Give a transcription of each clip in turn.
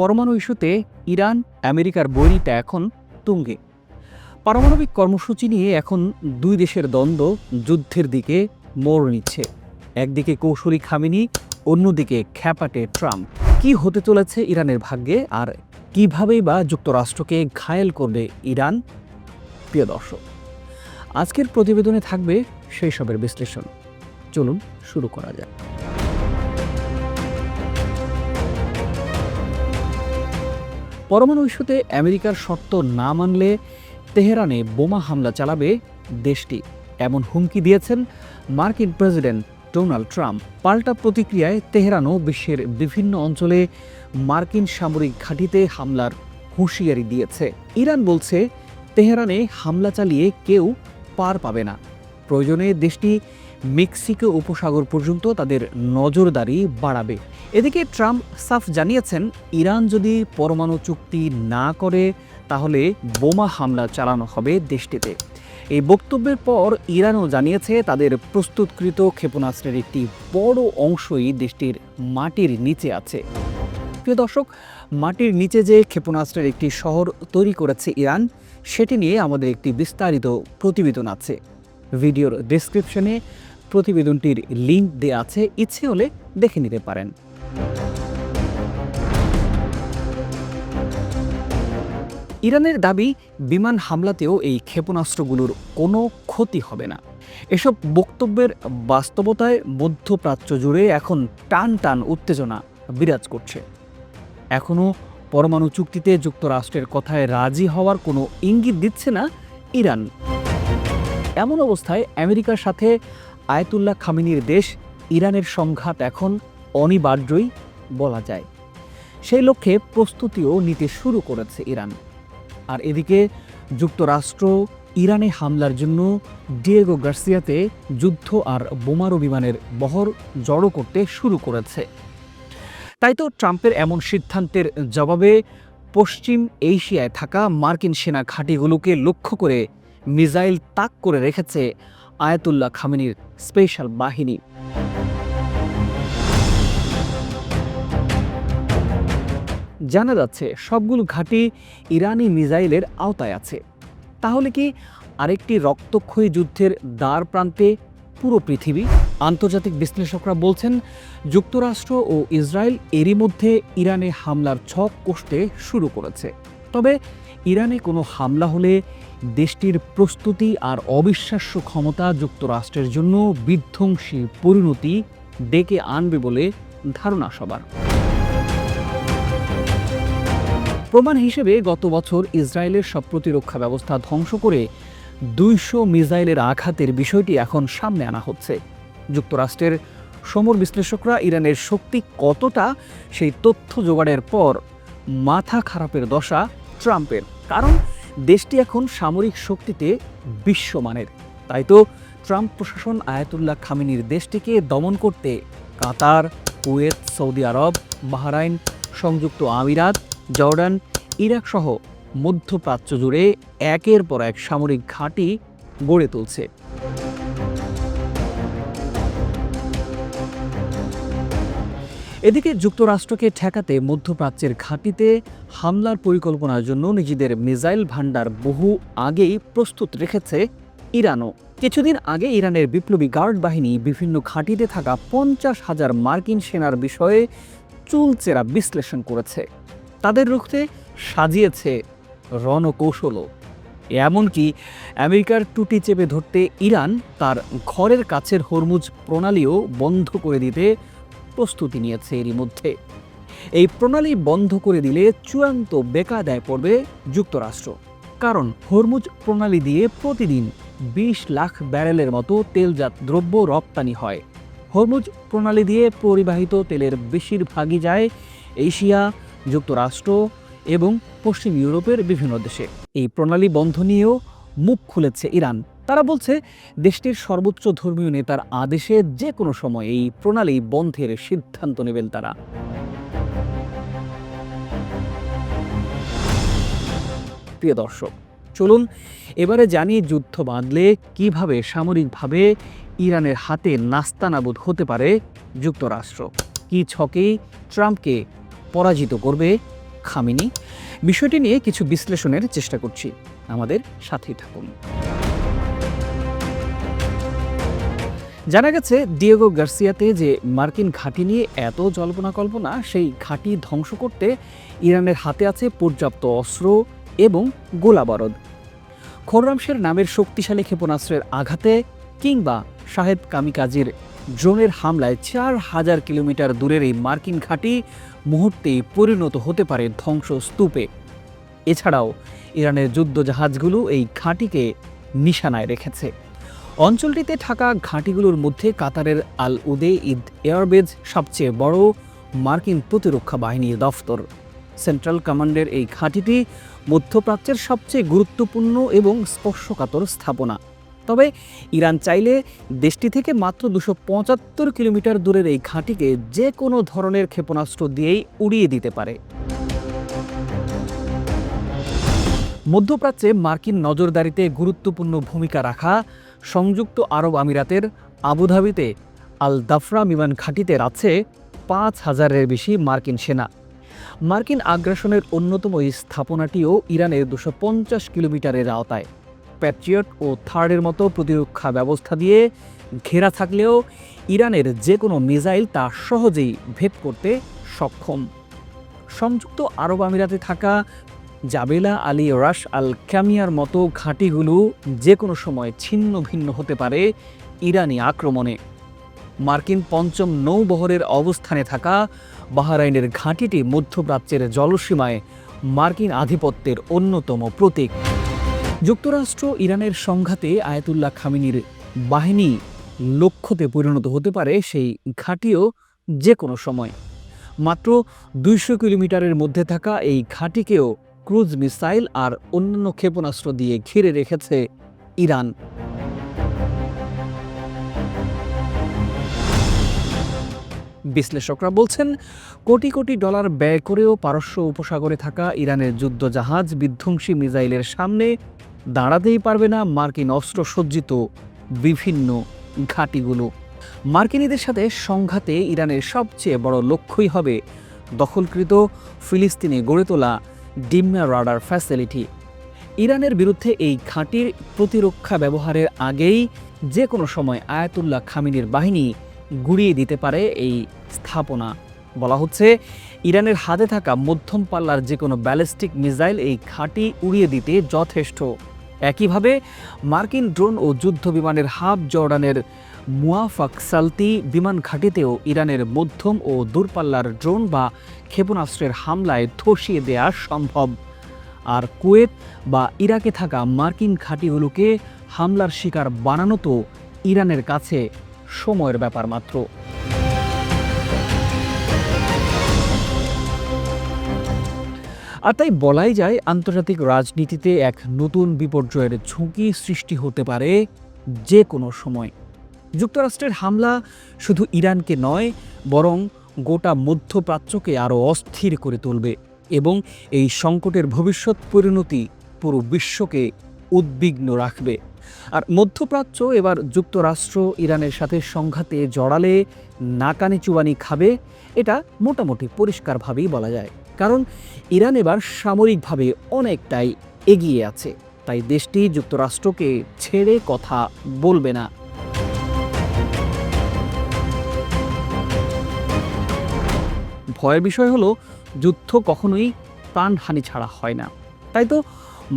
পরমাণু ইস্যুতে ইরান, আমেরিকার বৈরিতা এখন তুঙ্গে। পারমাণবিক কর্মসূচি নিয়ে এখন দুই দেশের দ্বন্দ্ব যুদ্ধের দিকে মোড় নিচ্ছে। একদিকে কৌশলী খামিনি, অন্যদিকে খ্যাপাটে ট্রাম্প। কি হতে চলেছে ইরানের ভাগ্যে আর কীভাবেই বা যুক্তরাষ্ট্রকে ঘায়েল করবে ইরান? প্রিয় দর্শক, আজকের প্রতিবেদনে থাকবে সেই সবের বিশ্লেষণ। চলুন শুরু করা যাক। পরমাণু ইস্যুতে আমেরিকার শর্ত না মানলে তেহরানে বোমা হামলা চালাবে দেশটি। এমন হুমকি দিয়েছেন মার্কিন প্রেসিডেন্ট ডোনাল্ড ট্রাম্প। পাল্টা প্রতিক্রিয়ায় তেহরানও বিশ্বের বিভিন্ন অঞ্চলে মার্কিন সামরিক ঘাঁটিতে হামলার হুঁশিয়ারি দিয়েছে। ইরান বলছে, তেহরানে হামলা চালিয়ে কেউ পার পাবে না। প্রয়োজনে দেশটি মেক্সিকো উপসাগর পর্যন্ত তাদের নজরদারি বাড়াবে। এদিকে ট্রাম্প সাফ জানিয়েছেন, ইরান যদি পরমাণু চুক্তি না করে, তাহলে বোমা হামলা চালানো হবে দেশটিতে। এই বক্তব্যের পর ইরানও জানিয়েছে, তাদের প্রস্তুতকৃত ক্ষেপণাস্ত্রের একটি বড় অংশই দেশটির মাটির নিচে আছে। প্রিয় দর্শক, মাটির নিচে যে ক্ষেপণাস্ত্রের একটি শহর তৈরি করেছে ইরান, সেটি নিয়ে আমাদের একটি বিস্তারিত প্রতিবেদন আছে। ভিডিওর ডেসক্রিপশনে প্রতিবেদনটির লিঙ্ক দেওয়া আছে, ইচ্ছে হলে দেখে নিতে পারেন। ইরানের দাবি, বিমান হামলাতেও এই ক্ষেপণাস্ত্রগুলোর কোনো ক্ষতি হবে না। এসব বক্তব্যের বাস্তবতায় মধ্যপ্রাচ্য জুড়ে এখন টান টান উত্তেজনা বিরাজ করছে। এখনও পরমাণু চুক্তিতে যুক্তরাষ্ট্রের কথায় রাজি হওয়ার কোনো ইঙ্গিত দিচ্ছে না ইরান। এমন অবস্থায় আমেরিকার সাথে আয়াতুল্লাহ খামিনির দেশ ইরানের সংঘাত এখন অনিবার্যই বলা যায়। সেই লক্ষ্যে প্রস্তুতিও নিতে শুরু করেছে ইরান। আর এদিকে যুক্তরাষ্ট্র ইরানে হামলার জন্য ডিয়েগো গার্সিয়াতে যুদ্ধ আর বোমারু বিমানের বহর জড়ো করতে শুরু করেছে। তাই তো ট্রাম্পের এমন সিদ্ধান্তের জবাবে পশ্চিম এশিয়ায় থাকা মার্কিন সেনা ঘাঁটিগুলোকে লক্ষ্য করে মিসাইল তাক করে রেখেছে আয়াতুল্লাহ খামেনির স্পেশাল বাহিনী। জানা যাচ্ছে, সবগুলো ঘাঁটি ইরানি মিসাইলের আওতায় আছে। তাহলে কি আরেকটি রক্তক্ষয়ী যুদ্ধের দ্বার প্রান্তে পুরো পৃথিবী? আন্তর্জাতিক বিশ্লেষকরা বলছেন, যুক্তরাষ্ট্র ও ইসরায়েল এরই মধ্যে ইরানে হামলার ছক কষতে শুরু করেছে। তবে ইরানে কোনো হামলা হলে দেশটির প্রস্তুতি আর অবিশ্বাস্য ক্ষমতা যুক্তরাষ্ট্রের জন্য বিধ্বংসী পরিণতি ডেকে আনবে বলে ধারণা সবার। প্রমাণ হিসেবে গত বছর ইসরায়েলের সব প্রতিরক্ষা ব্যবস্থা ধ্বংস করে দুইশো মিসাইলের আঘাতের বিষয়টি এখন সামনে আনা হচ্ছে। যুক্তরাষ্ট্রের সমর বিশ্লেষকরা ইরানের শক্তি কতটা সেই তথ্য জোগাড়ের পর মাথা খারাপের দশা ট্রাম্পের। কারণ দেশটি এখন সামরিক শক্তিতে বিশ্বমানের। তাই তো ট্রাম্প প্রশাসন আয়াতুল্লাহ খামিনির দেশটিকে দমন করতে Qatar, Kuwait, Saudi Arab, Bahrain, সংযুক্ত আমিরাত, জর্ডান, ইরাক সহ মধ্যপ্রাচ্য জুড়ে একের পর এক সামরিক ঘাঁটি গড়ে তুলছে। এদিকে যুক্তরাষ্ট্রকে ঠেকাতে মধ্যপ্রাচ্যের ঘাঁটিতে হামলার পরিকল্পনার জন্য নিজেদের মিসাইল ভান্ডার বহু আগেই প্রস্তুত রেখেছে ইরানও। কিছুদিন আগে ইরানের বিপ্লবী গার্ড বাহিনী বিভিন্ন ঘাঁটিতে থাকা পঞ্চাশ হাজার মার্কিন সেনার বিষয়ে চুলচেরা বিশ্লেষণ করেছে। তাদের রুখতে সাজিয়েছে রণকৌশলও। এমনকি আমেরিকার টুটি চেপে ধরতে ইরান তার ঘরের কাছের হরমুজ প্রণালীও বন্ধ করে দিতে প্রস্তুতি নিয়েছে এরই মধ্যে। এই প্রণালী বন্ধ করে দিলে চূড়ান্ত বেকা বেকায়দায় পড়বে যুক্তরাষ্ট্র। কারণ হরমুজ প্রণালী দিয়ে প্রতিদিন বিশ লাখ ব্যারেলের মতো তেলজাত দ্রব্য রপ্তানি হয়। হরমুজ প্রণালী দিয়ে পরিবাহিত তেলের বেশিরভাগই যায় এশিয়া, যুক্তরাষ্ট্র এবং পশ্চিম ইউরোপের বিভিন্ন দেশে। এই প্রণালী বন্ধ নিয়েও মুখ খুলেছে ইরান। তারা বলছে, দেশটির সর্বোচ্চ ধর্মীয় নেতার আদেশে যে কোনো সময় এই প্রণালী বন্ধের সিদ্ধান্ত নেবেন তারা। প্রিয় দর্শক, চলুন এবারে জানি যুদ্ধ বাঁধলে কীভাবে সামরিকভাবে ইরানের হাতে নাস্তানাবুদ হতে পারে যুক্তরাষ্ট্র? কি ছকে ট্রাম্পকে পরাজিত করবে খামিনি? বিষয়টি নিয়ে কিছু বিশ্লেষণের চেষ্টা করছি। আমাদের সাথেই থাকুন। জানা গেছে ডিয়েগো গার্সিয়াতে যে মার্কিন ঘাঁটি নিয়ে এত জল্পনা কল্পনা সেই ঘাঁটি ধ্বংস করতে ইরানের হাতে আছে পর্যাপ্ত অস্ত্র এবং গোলাবারদ খোররামশের নামের শক্তিশালী ক্ষেপণাস্ত্রের আঘাতে কিংবা শাহেদ কামিকাজির ড্রোনের হামলায় চার হাজার কিলোমিটার দূরের এই মার্কিন ঘাঁটি মুহূর্তেই পরিণত হতে পারে ধ্বংসস্তূপে। এছাড়াও ইরানের যুদ্ধ জাহাজগুলো এই ঘাঁটিকে নিশানায় রেখেছে। অঞ্চলটিতে থাকা ঘাঁটিগুলোর মধ্যে কাতারের আল উদে ইদ এয়ারবেজ সবচেয়ে বড় মার্কিন প্রতিরক্ষা বাহিনীর দফতর। সেন্ট্রাল কমান্ডের এই ঘাঁটিটি মধ্যপ্রাচ্যের সবচেয়ে গুরুত্বপূর্ণ এবং স্পর্শকাতর স্থাপনা। তবে ইরান চাইলে দেশটি থেকে মাত্র দুশো পঁচাত্তর কিলোমিটার দূরের এই ঘাঁটিকে যে কোনো ধরনের ক্ষেপণাস্ত্র দিয়েই উড়িয়ে দিতে পারে। মধ্যপ্রাচ্যে মার্কিন নজরদারিতে গুরুত্বপূর্ণ ভূমিকা রাখা সংযুক্ত আরব আমিরাতের আবুধাবিতে আল দাফরা বিমান ঘাঁটিতে আছে পাঁচ হাজারের বেশি মার্কিন সেনা। মার্কিন আগ্রাসনের অন্যতম এই স্থাপনাটিও ইরানের দুশো পঞ্চাশ কিলোমিটারের আওতায়। প্যাট্রিয়ট ও থার্ডের মতো প্রতিরক্ষা ব্যবস্থা দিয়ে ঘেরা থাকলেও ইরানের যে কোনো মিসাইল তা সহজেই ভেদ করতে সক্ষম। সংযুক্ত আরব আমিরাতে থাকা জাবেলা আলী রাশ আল ক্যামিয়ার মতো ঘাঁটিগুলো যে কোনো সময় ছিন্ন ভিন্ন হতে পারে ইরানি আক্রমণে। মার্কিন পঞ্চম নৌবহরের অবস্থানে থাকা বাহরাইনের ঘাঁটিটি মধ্যপ্রাচ্যের জলসীমায় মার্কিন আধিপত্যের অন্যতম প্রতীক। যুক্তরাষ্ট্র ইরানের সংঘাতে আয়াতুল্লাহ খামিনির বাহিনী লক্ষ্যতে পরিণত হতে পারে সেই ঘাঁটিও যে কোনো সময়। মাত্র দুইশো কিলোমিটারের মধ্যে থাকা এই ঘাঁটিকেও ক্রুজ মিসাইল আর অন্যান্য ক্ষেপণাস্ত্র দিয়ে ঘিরে রেখেছে ইরান। বিশ্লেষকরা বলছেন, কোটি কোটি ডলার ব্যয় করেও পারস্য উপসাগরে থাকা ইরানের যুদ্ধ জাহাজ বিধ্বংসী মিসাইলের সামনে দাঁড়াতেই পারবে না মার্কিন অস্ত্র সজ্জিত বিভিন্ন ঘাঁটিগুলো। মার্কিনীদের সাথে সংঘাতে ইরানের সবচেয়ে বড় লক্ষ্যই হবে দখলকৃত ফিলিস্তিনে গড়ে তোলা ডিম্মা রাডার ফ্যাসিলিটি। ইরানের বিরুদ্ধে এই খাঁটির প্রতিরক্ষা ব্যবহারের আগেই যে কোনো সময় আয়াতুল্লাহ খামিনির বাহিনী গুড়িয়ে দিতে পারে এই স্থাপনা। বলা হচ্ছে, ইরানের হাতে থাকা মধ্যম পাল্লার যে কোনো ব্যালিস্টিক মিসাইল এই খাঁটি উড়িয়ে দিতে যথেষ্ট। একইভাবে মার্কিন ড্রোন ও যুদ্ধ বিমানের হাব জর্ডানের মুয়াফাক সালতি বিমান ঘাঁটিতেও ইরানের মধ্যম ও দূরপাল্লার ড্রোন বা ক্ষেপণাস্ত্রের হামলায় ধসিয়ে দেয়া সম্ভব। আর কুয়েত বা ইরাকে থাকা মার্কিন ঘাঁটিগুলোকে হামলার শিকার বানানো তো ইরানের কাছে সময়ের ব্যাপার মাত্র। আর তাই বলাই যায় আন্তর্জাতিক রাজনীতিতে এক নতুন বিপর্যয়ের ঝুঁকি সৃষ্টি হতে পারে যে কোনো সময়। যুক্তরাষ্ট্রের হামলা শুধু ইরানকে নয়, বরং গোটা মধ্যপ্রাচ্যকে আরও অস্থির করে তুলবে এবং এই সংকটের ভবিষ্যৎ পরিণতি পুরো বিশ্বকে উদ্বিগ্ন রাখবে। আর মধ্যপ্রাচ্য এবার যুক্তরাষ্ট্র ইরানের সাথে সংঘাতে জড়ালে নাকানি চুবানি খাবে, এটা মোটামুটি পরিষ্কারভাবেই বলা যায়। কারণ ইরান এবার সামরিকভাবে অনেকটাই এগিয়ে আছে। তাই দেশটি যুক্তরাষ্ট্রকে ছেড়ে কথা বলবে না। ভয়ের বিষয় হলো, যুদ্ধ কখনোই প্রাণহানি ছাড়া হয় না। তাই তো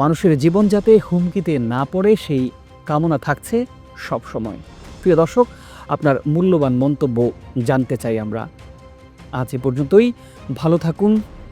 মানুষের জীবন যাতে হুমকিতে না পড়ে, সেই কামনা থাকছে সব সময়। প্রিয় দর্শক, আপনার মূল্যবান মন্তব্য জানতে চাই আমরা। আজ এ পর্যন্তই। ভালো থাকুন